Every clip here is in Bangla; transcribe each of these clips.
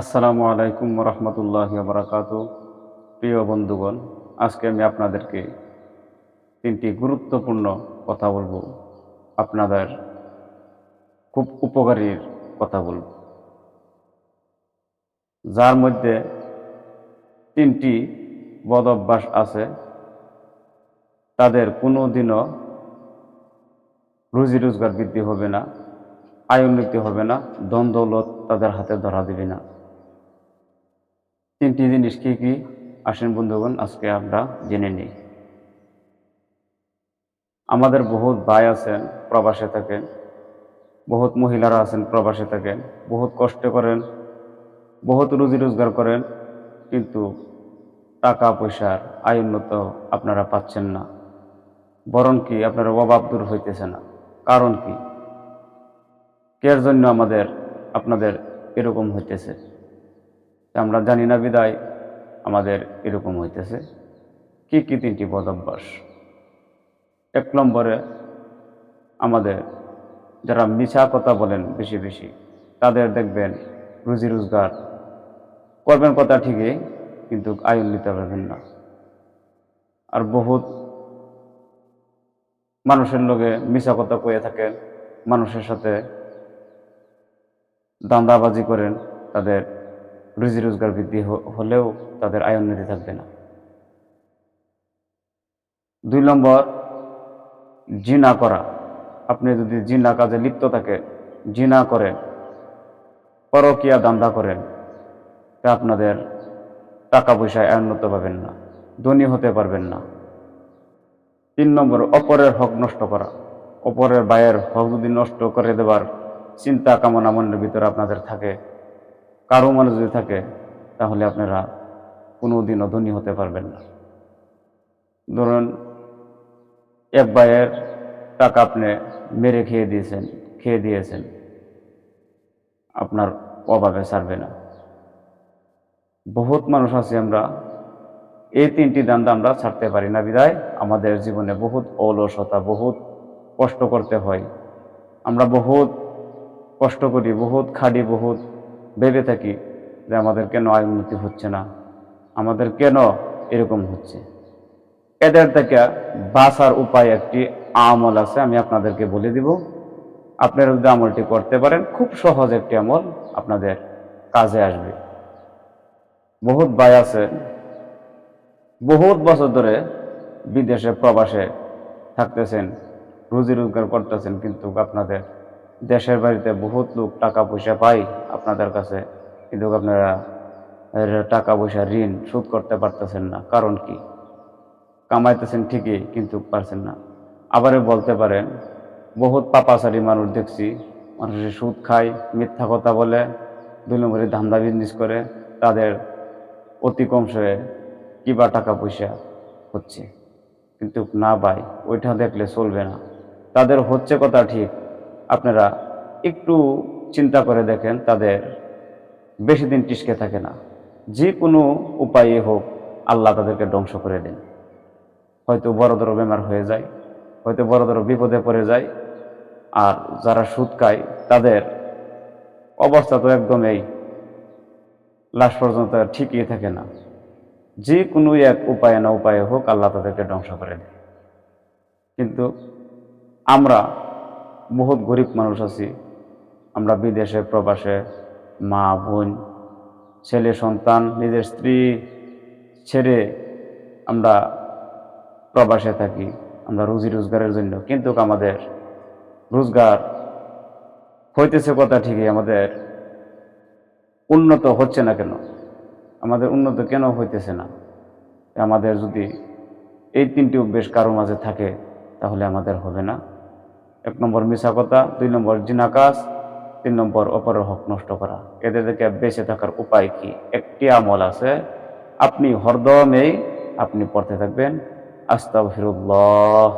আসসালামু আলাইকুম রহমতুল্লাহ বারাকাত প্রিয় বন্ধুগণ, আজকে আমি আপনাদেরকে তিনটি গুরুত্বপূর্ণ কথা বলব। আপনাদের খুব উপকারীর কথা বলব। যার মধ্যে তিনটি বদ অভ্যাস আছে। তাদের কোনো দিনও রুজি রোজগার বৃদ্ধি হবে না, আয় উন্নতি হবে না দ্বন্দ্বলত তাদের হাতে ধরা দিবে না। তিনটি জিনিস কি কি? আসেন বন্ধুগণ, আজকে আমরা জেনে নিই। আমাদের বহুত ভাই আছেন প্রবাসে থাকেন, বহুত মহিলারা আছেন প্রবাসে থাকেন, বহুত কষ্ট করেন, বহুত রুজি রোজগার করেন, কিন্তু টাকা পয়সার আয় উন্নত আপনারা পাচ্ছেন না। বরং কি আপনার অভাব দূর হইতেছে না? কারণ কি? কের জন্য আমাদের, আপনাদের এরকম হইতেছে? আমরা জানি না বিদায়, আমাদের এরকম হইতেছে। কি কি তিনটি বদ অভ্যাস? এক নম্বরে আমাদের যারা মিছা কথা বলেন বেশি বেশি, তাদের দেখবেন রুজি রোজগার, করবেন কথা ঠিকই, কিন্তু আয় নিতে পারবেন না। আর বহুত মানুষের লোকে মিছা কথা কয়ে থাকেন, মানুষের সাথে দান্দাবাজি করেন, তাদের রুজি রোজগার বৃদ্ধি হলেও তাদের আয় উন্নতি থাকবে না। দুই নম্বর, জিনা করা। আপনি যদি জিনা কাজে লিপ্ত থাকেন জিনা করেন পরকিয়া দান্দা করেন, তা আপনাদের টাকা পয়সায় উন্নত পাবেন না, ধনী হতে পারবেন না। তিন নম্বর, অপরের হক নষ্ট করা। অপরের বায়ের হক যদি নষ্ট করে দেবার চিন্তা কামনা মনের ভিতরে আপনাদের থাকে কারও মনে যদি থাকে, তাহলে আপনারা কোনো দিনও ধনী হতে পারবেন না। ধরুন এক ভাইয়ের টাকা আপনি মেরে খেয়ে দিয়েছেন খেয়ে দিয়েছেন। আপনার অভাবে ছাড়বে না। বহুত মানুষ আছে আমরা। এই তিনটি দান্দা আমরা ছাড়তে পারি না বিদায়। আমাদের জীবনে বহুত অলসতা, বহুত কষ্ট করতে হয়। আমরা বহুত কষ্ট করি, বহুত খাটি, বহুত ভেবে থাকি যে আমাদের কেন আয় উন্নতি হচ্ছে না? আমাদের কেন এরকম হচ্ছে? এদের থেকে বাঁচার উপায় একটি আমল আছে, আমি আপনাদেরকে বলে দিব। আপনারা যদি আমলটি করতে পারেন, খুব সহজ একটি আমল আপনাদের কাজে আসবে। বহুত ভাই আছে, বহুত বছর ধরে বিদেশে, প্রবাসে থাকতেছেন, রুজি রোজগার করতেছেন, কিন্তু আপনাদের দেশের বাড়িতে বহুত লোক টাকা পয়সা পায় আপনাদের কাছে, কিন্তু আপনারা টাকা পয়সা ঋণ শোধ করতে পারতেছেন না। কারণ কি? কামাইতেছেন ঠিকই, কিন্তু পারছেন না। আবারও বলতে পারেন, বহুত পাপাচারী মানুষ দেখছি, মানুষের সুদ খায়, মিথ্যা কথা বলে, দুই নম্বরে ধান্দা বিজনেস করে, তাদের অতি কম সময়ে কিবা টাকা পয়সা হচ্ছে। কিন্তু না ভাই, ওইটা দেখলে চলবে না। তাদের হচ্ছে কথা ঠিক আপনারা একটু চিন্তা করে দেখেন, তাদের বেশি দিন টিসকে থাকে না। যে কোনো উপায়ে হোক, আল্লাহ তাদেরকে ধ্বংস করে দেন। হয়তো বড় বেমার হয়ে যায়, হয়তো বড় বিপদে পড়ে যায়, আর যারা সুদ খায়, তাদের অবস্থা তো একদমই লাশ পর্যন্ত ঠিকই থাকে না। যে কোনো এক উপায়ে না উপায়ে হোক, আল্লাহ তাদেরকে ধ্বংস করে দেয় কিন্তু আমরা বহুত গরিব মানুষ আছি। আমরা বিদেশে, প্রবাসে, মা, বোন, ছেলে, সন্তান, নিজের স্ত্রী ছেড়ে আমরা প্রবাসে থাকি। আমরা রুজি রোজগারের জন্য। কিন্তু আমাদের রোজগার হইতেছে কথা ঠিকই, আমাদের উন্নত হচ্ছে না কেন? আমাদের উন্নত কেন হইতেছে না? আমাদের যদি এই তিনটি অভ্যেস কারও মাঝে থাকে, তাহলে আমাদের হবে না। এক নম্বর মিশা কথা, দুই নম্বর জিনাকাশ তিন নম্বর অপরের হক নষ্ট করা। এদের থেকে বেঁচে থাকার উপায় কি? একটি আমল আছে, আপনি হরদমেই আপনি পড়তে থাকবেন আস্তাব ফিরুল্লাহ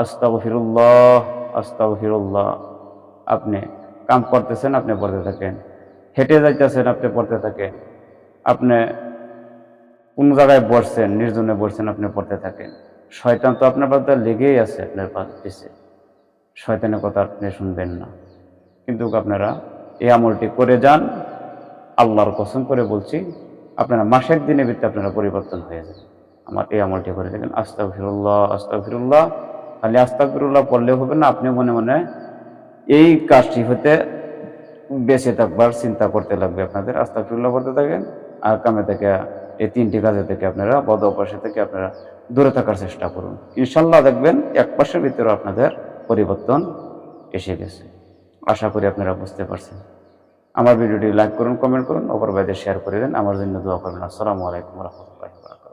আস্তাব ফিরুল্লাহ আস্তাব ফিরুল্লাহ আপনি কাম করতেছেন, আপনি পড়তে থাকেন। হেঁটে যাইতেছেন, আপনি পড়তে থাকেন। আপনি কোন জায়গায় বসছেন, নির্জনে বসছেন, আপনি পড়তে থাকেন। শয়তান তো আপনার পাশে লেগেই আছে, আপনার পিছে শয়তানের কথা আপনি শুনবেন না। কিন্তু আপনারা এই আমলটি করে যান, আল্লাহর কসম করে বলছি, আপনারা মাসের দিনে ভিত্তিতে আপনারা পরিবর্তন হয়ে যাবে আমার এই আমলটি করে দেখেন আস্তাক ফিরুল্লাহ আস্তাক ফিরুল্লাহ খালি আস্তাক ফিরুল্লাহ পড়লেও হবে না আপনি মনে মনে এই কাজটি হতে বেঁচে থাকবার চিন্তা করতে লাগবে আপনাদের। আস্তাক ফিরুল্লাহ পড়তে থাকেন, আর কামে থেকে, এই তিনটি কাজে থেকে আপনারা, বদ অভ্যাসে থেকে আপনারা দূরে থাকার চেষ্টা করুন। ইনশাল্লাহ দেখবেন, এক পাশের ভিতরে আপনাদের পরিবর্তন এসে গেছে। আশা করি আপনারা বুঝতে পারছেন। আমার ভিডিওটি লাইক করুন, কমেন্ট করুন অপর শেয়ার করে দেন। আমার জন্য দোয়া করবেন। আসসালামু আলাইকুম রহমতুল্লাহ